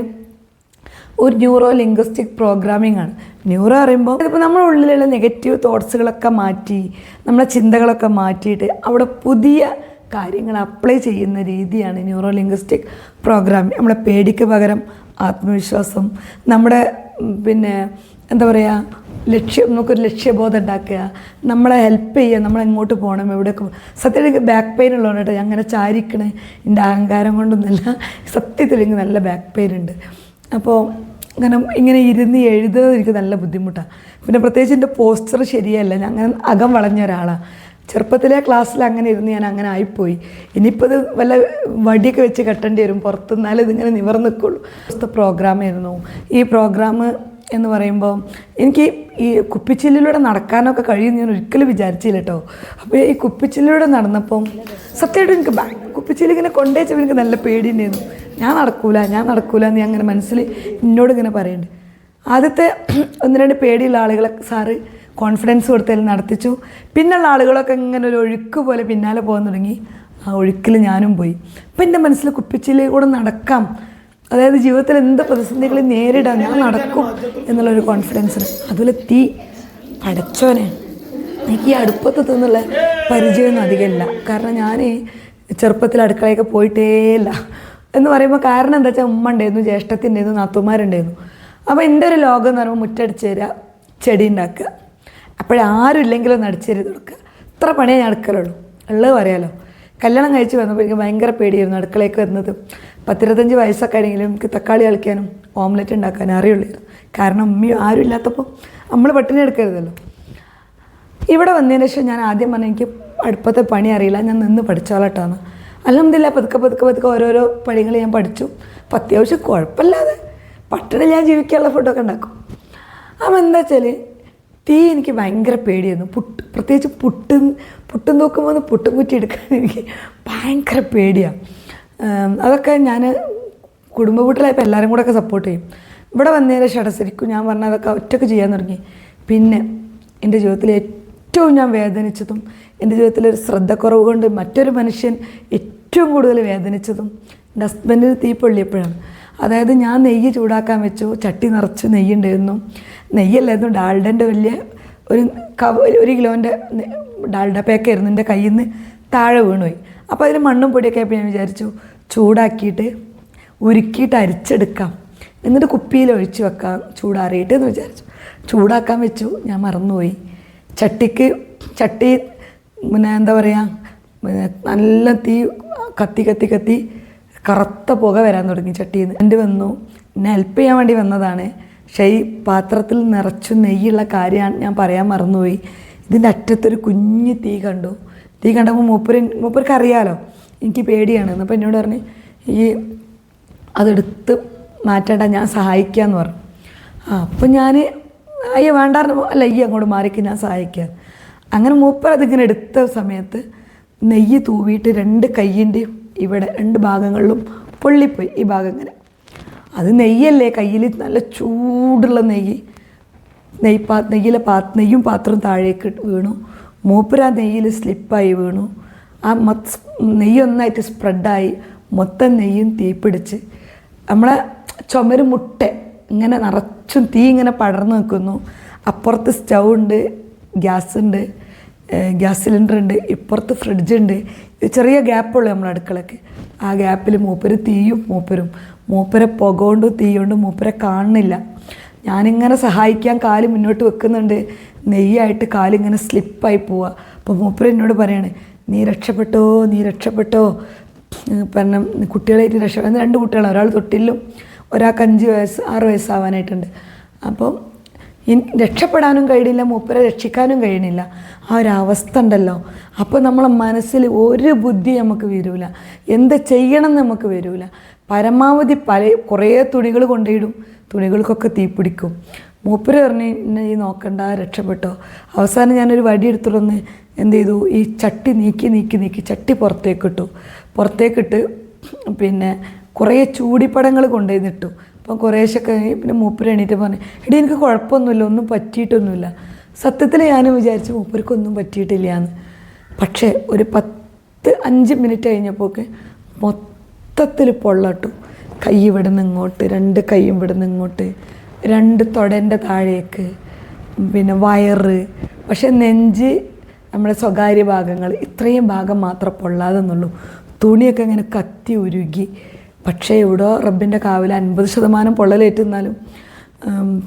ഒരു ന്യൂറോ ലിംഗ്വിസ്റ്റിക് പ്രോഗ്രാമിംഗ് ആണ്. ന്യൂറോ പറയുമ്പോൾ ഇപ്പോൾ നമ്മുടെ ഉള്ളിലുള്ള നെഗറ്റീവ് തോട്ട്സുകളൊക്കെ മാറ്റി നമ്മുടെ ചിന്തകളൊക്കെ മാറ്റിയിട്ട് അവിടെ പുതിയ കാര്യങ്ങൾ അപ്ലൈ ചെയ്യുന്ന രീതിയാണ് ന്യൂറോ ലിംഗ്വിസ്റ്റിക് പ്രോഗ്രാമിംഗ് നമ്മളെ പേടിക്ക് പകരം ആത്മവിശ്വാസം നമ്മുടെ പിന്നെ എന്താ പറയുക ലക്ഷ്യം നമുക്കൊരു ലക്ഷ്യബോധം ഉണ്ടാക്കുക നമ്മളെ ഹെൽപ്പ് ചെയ്യുക നമ്മൾ എങ്ങോട്ട് പോകണം എവിടെയൊക്കെ സത്യത്തിൽ എനിക്ക് ബാക്ക് പെയിൻ ഉള്ളതുകൊണ്ട് കേട്ടോ ഞാൻ അങ്ങനെ ചാരിക്കണേ. എന്റെ അഹങ്കാരം കൊണ്ടൊന്നുമില്ല സത്യത്തിൽ എനിക്ക് നല്ല ബാക്ക് പെയിൻ ഉണ്ട്. അപ്പോൾ അങ്ങനെ ഇങ്ങനെ ഇരുന്ന് എഴുതുന്നത് എനിക്ക് നല്ല ബുദ്ധിമുട്ടാണ് പിന്നെ പ്രത്യേകിച്ച് എന്റെ പോസ്റ്റർ ശരിയല്ല ഞാൻ അങ്ങനെ അകം വളഞ്ഞ ഒരാളാണ് ചെറുപ്പത്തിലെ ക്ലാസ്സിൽ അങ്ങനെ ഇരുന്ന് ഞാൻ അങ്ങനെ ആയിപ്പോയി. ഇനിയിപ്പോൾ ഇത് വല്ല വടിയൊക്കെ വെച്ച് കെട്ടേണ്ടി വരും പുറത്തുനിന്നാലും ഇതിങ്ങനെ നിവർന്ന് നിൽക്കുള്ളൂ പ്രോഗ്രാമായിരുന്നു ഈ പ്രോഗ്രാം എന്ന് പറയുമ്പോൾ എനിക്ക് ഈ കുപ്പിച്ചില്ലിലൂടെ നടക്കാനൊക്കെ കഴിയും ഞാൻ ഒരിക്കലും വിചാരിച്ചില്ല കേട്ടോ അപ്പോൾ ഈ കുപ്പിച്ചില്ലിലൂടെ നടന്നപ്പം സത്യമായിട്ടും എനിക്ക് ബാ ഇങ്ങനെ കൊണ്ടുവച്ചപ്പോൾ എനിക്ക് നല്ല പേടിയുണ്ടായിരുന്നു ഞാൻ നടക്കൂല ഞാൻ നടക്കൂല എന്ന് അങ്ങനെ മനസ്സിൽ എന്നോട് ഇങ്ങനെ പറയുന്നുണ്ട് ആദ്യത്തെ ഒന്ന് രണ്ട് പേടിയുള്ള ആളുകളെ സാറ് കോൺഫിഡൻസ് കൊടുത്തതിൽ നടത്തിച്ചു. പിന്നുള്ള ആളുകളൊക്കെ ഇങ്ങനെ ഒരു ഒഴുക്ക് പോലെ പിന്നാലെ പോകാൻ തുടങ്ങി. ആ ഒഴുക്കിൽ ഞാനും പോയി. അപ്പം എന്റെ മനസ്സിൽ കുപ്പിച്ചില്ലിൽ കൂടെ നടക്കാം. അതായത് ജീവിതത്തിൽ എന്ത് പ്രതിസന്ധികളും നേരിടാൻ ഞാൻ നടക്കും എന്നുള്ളൊരു കോൺഫിഡൻസ് അതുപോലെ തീ പടച്ചോനെ എനിക്ക് ഈ അടുപ്പത്ത് തിന്നുള്ള പരിചയമൊന്നും അധികമില്ല കാരണം ഞാൻ ചെറുപ്പത്തിൽ അടുക്കളയൊക്കെ പോയിട്ടേ ഇല്ല. എന്ന് പറയുമ്പോൾ കാരണം എന്താ വെച്ചാൽ ഉമ്മ ഉണ്ടായിരുന്നു ജ്യേഷ്ഠത്തിന്റെയിരുന്നു നാത്തുമാരുണ്ടായിരുന്നു അപ്പോൾ എന്റെ ഒരു ലോകം എന്ന് പറയുമ്പോൾ മുറ്റടിച്ച് തരിക ചെടി ഉണ്ടാക്കുക. അപ്പോഴാരും ഇല്ലെങ്കിലും ഒന്ന് അടിച്ചേരി കൊടുക്കുക. ഇത്ര പണിയേ ഞാൻ അടുക്കലുള്ളൂ ഉള്ളത് പറയാലോ? കല്യാണം കഴിച്ച് വന്നപ്പോൾ ഭയങ്കര പേടിയായിരുന്നു അടുക്കളയ്ക്ക് വരുന്നത്. പത്തിരുപത്തഞ്ച് വയസ്സൊക്കെ ആണെങ്കിലും എനിക്ക് തക്കാളി കളിക്കാനും ഓംലെറ്റ് ഉണ്ടാക്കാനും അറിയുള്ളായിരുന്നു. കാരണം അമ്മയും ആരും ഇല്ലാത്തപ്പോൾ നമ്മൾ പട്ടിണി എടുക്കരുതല്ലോ. ഇവിടെ വന്നതിന് ശേഷം ഞാൻ ആദ്യം പറഞ്ഞ എനിക്ക് അടുപ്പത്തെ പണി അറിയില്ല ഞാൻ നിന്ന് പഠിച്ചോളട്ടാണ് അല്ലെന്നില്ല പതുക്കെ പതുക്കെ പതുക്കെ ഓരോരോ പണികൾ ഞാൻ പഠിച്ചു. അപ്പം അത്യാവശ്യം കുഴപ്പമില്ലാതെ പട്ടിണി ഞാൻ ജീവിക്കാനുള്ള ഫുഡൊക്കെ ഉണ്ടാക്കും. അപ്പം എന്താ വെച്ചാൽ തീ എനിക്ക് ഭയങ്കര പേടിയായിരുന്നു. പുട്ട് പ്രത്യേകിച്ച് പുട്ട് പുട്ടും തൂക്കുമ്പോൾ ഒന്ന് പുട്ടും കുറ്റി എടുക്കാൻ എനിക്ക് ഭയങ്കര പേടിയാണ് അതൊക്കെ ഞാൻ കുടുംബ വീട്ടിലായപ്പോൾ എല്ലാവരും കൂടെ ഒക്കെ സപ്പോർട്ട് ചെയ്യും. ഇവിടെ വന്നതിന് ശേഷം ശരിക്കും ഞാൻ പറഞ്ഞ അതൊക്കെ ഒറ്റയ്ക്ക് ചെയ്യാൻ തുടങ്ങി. പിന്നെ എന്റെ ജീവിതത്തിൽ ഏറ്റവും ഞാൻ വേദനിച്ചതും എന്റെ ജീവിതത്തിൽ ഒരു ശ്രദ്ധക്കുറവ് കൊണ്ട് മറ്റൊരു മനുഷ്യൻ ഏറ്റവും കൂടുതൽ വേദനിച്ചതും എന്റെ ഹസ്ബൻഡിന് തീ പൊള്ളിയപ്പോഴാണ്. അതായത് ഞാൻ നെയ്യ് ചൂടാക്കാൻ വെച്ചു ചട്ടി നിറച്ച് നെയ്യുണ്ടായിരുന്നു നെയ്യല്ലായിരുന്നു. ഡാൾഡന്റെ വലിയ ഒരു കവ ഒരു കിലോന്റെ ഡാൾഡ പേക്കായിരുന്നു എന്റെ കയ്യിൽ നിന്ന് താഴെ വീണുപോയി. അപ്പോൾ അതിന് മണ്ണും പൊടിയൊക്കെ ആയപ്പോൾ ഞാൻ വിചാരിച്ചു ചൂടാക്കിയിട്ട് ഉരുക്കിയിട്ട് അരിച്ചെടുക്കാം. എന്നിട്ട് കുപ്പിയിൽ ഒഴിച്ച് വെക്കാം. ചൂടാറിയിട്ട് എന്ന് വിചാരിച്ചു. ചൂടാക്കാൻ വെച്ചു. ഞാൻ മറന്നുപോയി. ചട്ടിക്ക് ചട്ടി പിന്നെ എന്താ പറയുക നല്ല തീ കത്തി കത്തി കത്തി കറുത്ത പുക വരാൻ തുടങ്ങി ചട്ടിയിൽ നിന്ന്. എന്റെ വന്നു. എന്നെ ഹെൽപ്പ് ചെയ്യാൻ വേണ്ടി വന്നതാണ്. പക്ഷേ ഈ പാത്രത്തിൽ നിറച്ചു നെയ്യുള്ള കാര്യമാണ് ഞാൻ പറയാൻ മറന്നുപോയി. ഇതിന്റെ അറ്റത്തൊരു കുഞ്ഞ് തീ കണ്ടു. തീ കണ്ടപ്പോൾ മൂപ്പര് മൂപ്പർക്ക് അറിയാലോ എനിക്ക് പേടിയാണ്. അപ്പോൾ എന്നോട് പറഞ്ഞ് ഈ അതെടുത്ത് മാറ്റേണ്ട ഞാൻ സഹായിക്കാമെന്ന് പറഞ്ഞു. ആ അപ്പം ഞാൻ അയ്യോ വേണ്ടായിരുന്നു അല്ല ഈ അങ്ങോട്ട് മാറിക്ക് ഞാൻ സഹായിക്കാം. അങ്ങനെ മൂപ്പർ അതിങ്ങനെ എടുത്ത സമയത്ത് നെയ്യ് തൂവിയിട്ട് രണ്ട് കയ്യിന്റെയും ഇവിടെ രണ്ട് ഭാഗങ്ങളിലും പൊള്ളിപ്പോയി. ഈ ഭാഗം ഇങ്ങനെ. അത് നെയ്യല്ലേ കയ്യിൽ നല്ല ചൂടുള്ള നെയ്യ്. നെയ്യ് പാ നെയ്യിലെ പാ നെയ്യും പാത്രവും താഴേക്ക് വീണു. മൂപ്പര ആ നെയ്യിൽ സ്ലിപ്പായി വീണു. ആ മൊത്ത നെയ്യ് ഒന്നായിട്ട് സ്പ്രെഡായി. മൊത്തം നെയ്യും തീപിടിച്ച്. നമ്മളെ ചുമര് മുട്ട ഇങ്ങനെ നിറച്ചും തീ ഇങ്ങനെ പടർന്നു നിൽക്കുന്നു. അപ്പുറത്ത് സ്റ്റൗ ഉണ്ട് ഗ്യാസ് ഉണ്ട് ഗ്യാസ് സിലിണ്ടർ ഉണ്ട് ഇപ്പുറത്ത് ഫ്രിഡ്ജ് ഉണ്ട് ചെറിയ ഗ്യാപ്പുള്ളൂ നമ്മുടെ അടുക്കളയ്ക്ക് ആ ഗ്യാപ്പിൽ മൂപ്പര് തീയും മൂപ്പരും. മൂപ്പരെ പുക കൊണ്ടും തീ മൂപ്പരെ കാണുന്നില്ല. ഞാനിങ്ങനെ സഹായിക്കാൻ കാൽ മുന്നോട്ട് വെക്കുന്നുണ്ട്. നെയ്യായിട്ട് കാലിങ്ങനെ സ്ലിപ്പായി പോവുക അപ്പോൾ മൂപ്പര എന്നോട് പറയാണ് നീ രക്ഷപ്പെട്ടോ നീ രക്ഷപ്പെട്ടോ. പറഞ്ഞ കുട്ടികളായിട്ട് രക്ഷപ്പെടുന്ന രണ്ട് കുട്ടികളാണ് ഒരാൾ തൊട്ടിലും ഒരാൾക്ക് അഞ്ച് വയസ്സ് ആറ് വയസ്സാവാനായിട്ടുണ്ട്. അപ്പോൾ രക്ഷപ്പെടാനും കഴിയണില്ല മൂപ്പരെ രക്ഷിക്കാനും കഴിയണില്ല ആ ഒരു അവസ്ഥ ഉണ്ടല്ലോ. അപ്പോൾ നമ്മളെ മനസ്സിൽ ഒരു ബുദ്ധി നമുക്ക് വരൂല. എന്ത് ചെയ്യണം നമുക്ക് വരൂല. പരമാവധി പല കുറേ തുണികൾ കൊണ്ടിടും. തുണികൾക്കൊക്കെ തീ പിടിക്കും. മൂപ്പര് പറഞ്ഞ് ഈ നോക്കണ്ട രക്ഷപ്പെട്ടോ. അവസാനം ഞാനൊരു വടി എടുത്തിട്ടൊന്ന് എന്ത് ചെയ്തു? ഈ ചട്ടി നീക്കി നീക്കി നീക്കി ചട്ടി പുറത്തേക്കിട്ടു. പുറത്തേക്കിട്ട് പിന്നെ കുറേ ചൂടിപ്പടങ്ങൾ കൊണ്ടുവന്നിട്ടു. അപ്പം കുറേശ്ശൊക്കെ പിന്നെ മൂപ്പര് എണീറ്റ് പറഞ്ഞു എടി എനിക്ക് കുഴപ്പമൊന്നുമില്ല ഒന്നും പറ്റിയിട്ടൊന്നുമില്ല. സത്യത്തിൽ ഞാനും വിചാരിച്ചു മൂപ്പർക്കൊന്നും പറ്റിയിട്ടില്ല എന്ന് പക്ഷേ ഒരു പത്ത് അഞ്ച് മിനിറ്റ് കഴിഞ്ഞപ്പോൾക്ക് മൊത്തത്തിൽ പൊള്ളട്ടു. കൈ ഇവിടുന്ന് ഇങ്ങോട്ട് രണ്ട് കൈയും ഇവിടുന്ന് ഇങ്ങോട്ട് രണ്ട് തൊടന്റെ താഴേക്ക് പിന്നെ വയറ്. പക്ഷെ നെഞ്ച് നമ്മുടെ സ്വകാര്യ ഭാഗങ്ങൾ ഇത്രയും ഭാഗം മാത്രം പൊള്ളാതെ എന്നുള്ളൂ തുണിയൊക്കെ ഇങ്ങനെ കത്തി ഉരുകി. പക്ഷേ ഇവിടെ റബ്ബിന്റെ കാവിൽ അൻപത് ശതമാനം പൊള്ളലേറ്റുന്നാലും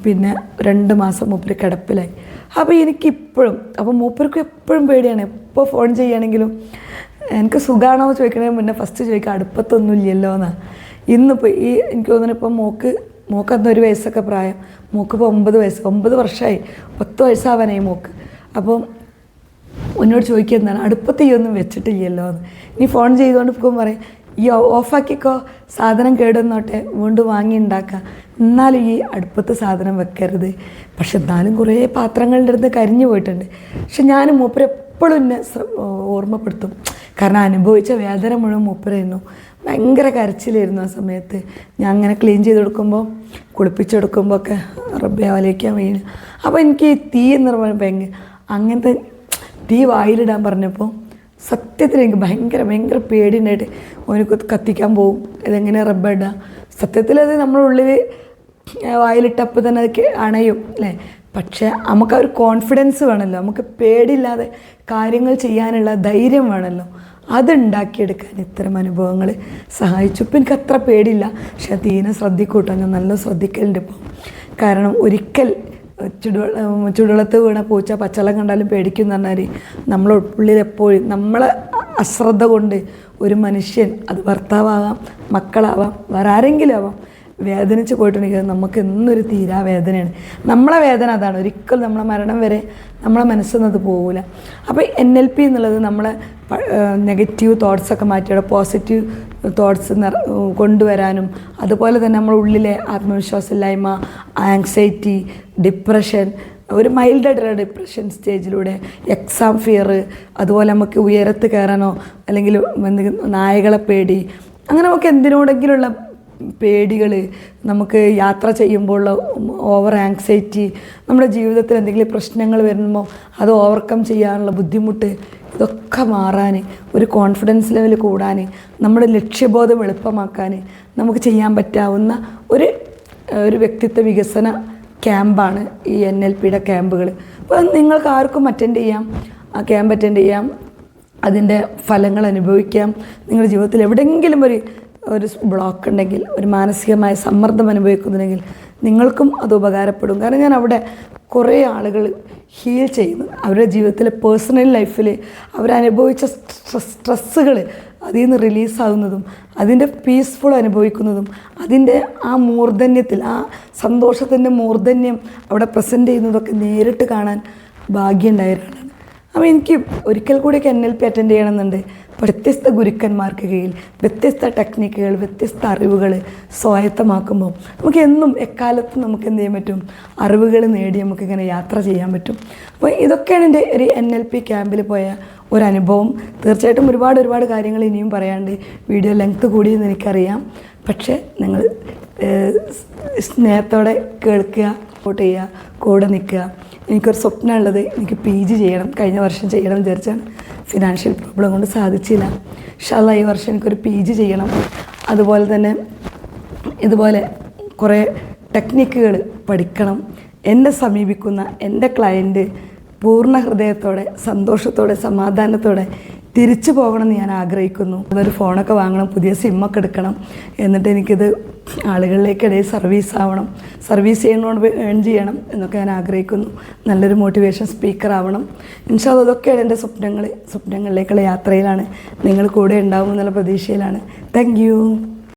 പിന്നെ രണ്ട് മാസം മൂപ്പര് കിടപ്പിലായി. അപ്പോൾ എനിക്കിപ്പോഴും അപ്പോൾ മൂപ്പർക്ക് എപ്പോഴും പേടിയാണ്. എപ്പോൾ ഫോൺ ചെയ്യുകയാണെങ്കിലും എനിക്ക് സുഖമാണോ എന്ന് മുന്നേ ഫസ്റ്റ് ചോദിക്കുക അടുപ്പത്തൊന്നും ഇല്ലല്ലോ എന്നാണ് ഇന്നിപ്പോൾ ഈ എനിക്ക് തോന്നുന്നു ഇപ്പം മോക്ക് മോക്ക് അന്ന് ഒരു വയസ്സൊക്കെ പ്രായം. മോക്ക് ഇപ്പോൾ ഒമ്പത് വയസ്സ് ഒമ്പത് വർഷമായി പത്ത് വയസ്സാവാനായി മോക്ക്. അപ്പം എന്നോട് ചോദിക്കുക എന്താണ്? അടുപ്പത്ത് ഈ ഒന്നും വെച്ചിട്ടില്ലല്ലോ എന്ന്. നീ ഫോൺ ചെയ്തുകൊണ്ട് ഇപ്പം പറയും ഈ ഓഫാക്കിക്കോ സാധനം കേടുന്നോട്ടെ വീണ്ടും വാങ്ങി ഉണ്ടാക്കാം എന്നാലും ഈ അടുപ്പത്ത് സാധനം വെക്കരുത്. പക്ഷെ എന്നാലും കുറേ പാത്രങ്ങളുടെ അടുത്ത് കരിഞ്ഞു പോയിട്ടുണ്ട്. പക്ഷെ ഞാൻ മൂപ്പരെപ്പോഴും എന്നെ ഓർമ്മപ്പെടുത്തും. കാരണം അനുഭവിച്ച വേദന മുഴുവൻ മൂപ്പരായിരുന്നു. ഭയങ്കര കരച്ചിലായിരുന്നു ആ സമയത്ത്. ഞാൻ അങ്ങനെ ക്ലീൻ ചെയ്ത് കൊടുക്കുമ്പോൾ കുളിപ്പിച്ചെടുക്കുമ്പോൾ ഒക്കെ റബ്ബെ വലയ്ക്കാൻ വീണ് അപ്പോൾ എനിക്ക് തീ എന്ന് പറഞ്ഞാൽ ഭയങ്കര അങ്ങനത്തെ തീ വായിലിടാൻ പറഞ്ഞപ്പോൾ സത്യത്തിൽ എനിക്ക് ഭയങ്കര ഭയങ്കര പേടിയുണ്ടായിട്ട് ഓനക്ക് കത്തിക്കാൻ പോകും ഇതെങ്ങനെ റബ്ബിടുക സത്യത്തിൽ അത് നമ്മളുള്ളിൽ വായിലിട്ടപ്പോൾ തന്നെ അത് അണയും അല്ലേ? പക്ഷേ നമുക്ക് ആ ഒരു കോൺഫിഡൻസ് വേണമല്ലോ. നമുക്ക് പേടിയില്ലാതെ കാര്യങ്ങൾ ചെയ്യാനുള്ള ധൈര്യം വേണമല്ലോ. അതുണ്ടാക്കിയെടുക്കാൻ ഇത്തരം അനുഭവങ്ങൾ സഹായിച്ചു. ഇപ്പം എനിക്ക് അത്ര പേടിയില്ല. പക്ഷെ തീനെ ശ്രദ്ധിക്കൂട്ടോ. ഞാൻ നല്ല ശ്രദ്ധിക്കലുണ്ട് ഇപ്പം. കാരണം ഒരിക്കൽ ചുടുവെള്ള ചുടുവെള്ളത്ത് വീണ പൂച്ച പച്ചവെള്ളം കണ്ടാലും പേടിക്കും എന്ന് പറഞ്ഞാൽ നമ്മളെ ഉള്ളിൽ എപ്പോഴും നമ്മളെ അശ്രദ്ധ കൊണ്ട് ഒരു മനുഷ്യൻ അത് ഭർത്താവാകാം മക്കളാവാം വേറെ ആരെങ്കിലും ആവാം. വേദനിച്ച് പോയിട്ടുണ്ടെങ്കിൽ നമുക്ക് എന്നൊരു തീരാ വേദനയാണ്. നമ്മളെ വേദന അതാണ്. ഒരിക്കലും നമ്മളെ മരണം വരെ നമ്മളെ മനസ്സിൽ അത് പോകില്ല അപ്പോൾ എൻ എൽ പി എന്നുള്ളത് നമ്മളെ നെഗറ്റീവ് തോട്ട്സൊക്കെ മാറ്റിയുടെ പോസിറ്റീവ് തോട്ട്സ് കൊണ്ടുവരാനും അതുപോലെ തന്നെ നമ്മുടെ ഉള്ളിലെ ആത്മവിശ്വാസമില്ലായ്മ ആങ്സൈറ്റി ഡിപ്രഷൻ ഒരു മൈൽഡ് ആയിട്ടുള്ള ഡിപ്രഷൻ സ്റ്റേജിലൂടെ എക്സാം ഫിയർ അതുപോലെ നമുക്ക് ഉയരത്ത് കയറാനോ അല്ലെങ്കിൽ നായകളെ പേടി അങ്ങനെ നമുക്ക് എന്തിനോടെങ്കിലുള്ള പേടികൾ നമുക്ക് യാത്ര ചെയ്യുമ്പോൾ ഓവർ ആങ്സൈറ്റി നമ്മുടെ ജീവിതത്തിൽ എന്തെങ്കിലും പ്രശ്നങ്ങൾ വരുമ്പോൾ അത് ഓവർകം ചെയ്യാനുള്ള ബുദ്ധിമുട്ട് ഇതൊക്കെ മാറാൻ ഒരു കോൺഫിഡൻസ് ലെവൽ കൂടാൻ നമ്മുടെ ലക്ഷ്യബോധം എളുപ്പമാക്കാൻ നമുക്ക് ചെയ്യാൻ പറ്റാവുന്ന ഒരു ഒരു വ്യക്തിത്വ വികസന ക്യാമ്പാണ് ഈ എൻ എൽ പിയുടെ ക്യാമ്പുകൾ. അപ്പോൾ നിങ്ങൾക്ക് ആർക്കും അറ്റൻഡ് ചെയ്യാം. ആ ക്യാമ്പ് അറ്റൻഡ് ചെയ്യാം. അതിന്റെ ഫലങ്ങൾ അനുഭവിക്കാം. നിങ്ങളുടെ ജീവിതത്തിൽ എവിടെയെങ്കിലും ഒരു ഒരു ബ്ലോക്ക് ഉണ്ടെങ്കിൽ ഒരു മാനസികമായ സമ്മർദ്ദം അനുഭവിക്കുന്നുണ്ടെങ്കിൽ നിങ്ങൾക്കും അത് ഉപകാരപ്പെടും. കാരണം ഞാൻ അവിടെ കുറേ ആളുകൾ ഹീൽ ചെയ്യുന്നു. അവരുടെ ജീവിതത്തിലെ പേഴ്സണൽ ലൈഫിൽ അവരനുഭവിച്ച സ്ട്രെസ് സ്ട്രെസ്സുകൾ അതിൽ നിന്ന് റിലീസാകുന്നതും അതിന്റെ പീസ്ഫുൾ അനുഭവിക്കുന്നതും അതിന്റെ ആ മൂർധന്യത്തിൽ ആ സന്തോഷത്തിന്റെ മൂർധന്യം അവിടെ പ്രസന്റ് ചെയ്യുന്നതൊക്കെ നേരിട്ട് കാണാൻ ഭാഗ്യമുണ്ടായ ഒരാളാണ്. അപ്പോൾ എനിക്ക് ഒരിക്കൽ കൂടിയൊക്കെ എൻ എൽ പി അറ്റൻഡ് ചെയ്യണമെന്നുണ്ട്. വ്യത്യസ്ത ഗുരുക്കന്മാർക്ക് കീഴിൽ വ്യത്യസ്ത ടെക്നിക്കുകൾ വ്യത്യസ്ത അറിവുകൾ സ്വായത്തമാക്കുമ്പോൾ നമുക്ക് എന്നും എക്കാലത്തും നമുക്ക് എന്ത് ചെയ്യാൻ പറ്റും? അറിവുകൾ നേടി നമുക്കിങ്ങനെ യാത്ര ചെയ്യാൻ പറ്റും. അപ്പോൾ ഇതൊക്കെയാണ് എന്റെ ഒരു എൻ എൽ പി ക്യാമ്പിൽ പോയ ഒരു അനുഭവം. തീർച്ചയായിട്ടും ഒരുപാട് ഒരുപാട് കാര്യങ്ങൾ ഇനിയും പറയാണ്ട് വീഡിയോ ലെങ്ത്ത് കൂടിയെന്ന് എനിക്കറിയാം. പക്ഷേ നിങ്ങൾ സ്നേഹത്തോടെ കേൾക്കുക. സപ്പോർട്ട് ചെയ്യുക കൂടെ നിൽക്കുക. എനിക്കൊരു സ്വപ്നമുള്ളത് എനിക്ക് പി ജി ചെയ്യണം. കഴിഞ്ഞ വർഷം ചെയ്യണം വിചാരിച്ചാണ് ഫിനാൻഷ്യൽ പ്രോബ്ലം കൊണ്ട് സാധിച്ചില്ല. ഷാള ഈ വർഷം എനിക്കൊരു പി ജി ചെയ്യണം. അതുപോലെ തന്നെ ഇതുപോലെ കുറേ ടെക്നിക്കുകൾ പഠിക്കണം. എന്നെ സമീപിക്കുന്ന എന്റെ ക്ലയന്റ് പൂർണ ഹൃദയത്തോടെ സന്തോഷത്തോടെ സമാധാനത്തോടെ തിരിച്ചു പോകണമെന്ന് ഞാൻ ആഗ്രഹിക്കുന്നു. അതൊരു ഫോണൊക്കെ വാങ്ങണം പുതിയ സിമ്മൊക്കെ എടുക്കണം. എന്നിട്ട് എനിക്കിത് ആളുകളിലേക്കിടയിൽ സർവീസ് ആവണം. സർവീസ് ചെയ്യുന്നതുകൊണ്ട് ഏൺ ചെയ്യണം എന്നൊക്കെ ഞാൻ ആഗ്രഹിക്കുന്നു. നല്ലൊരു മോട്ടിവേഷൻ സ്പീക്കർ ആവണം. ഇൻഷാ അതൊക്കെയാണ് എന്റെ സ്വപ്നങ്ങൾ സ്വപ്നങ്ങളിലേക്കുള്ള യാത്രയിലാണ്. നിങ്ങൾ കൂടെ ഉണ്ടാവും എന്നുള്ള പ്രതീക്ഷയിലാണ്. താങ്ക്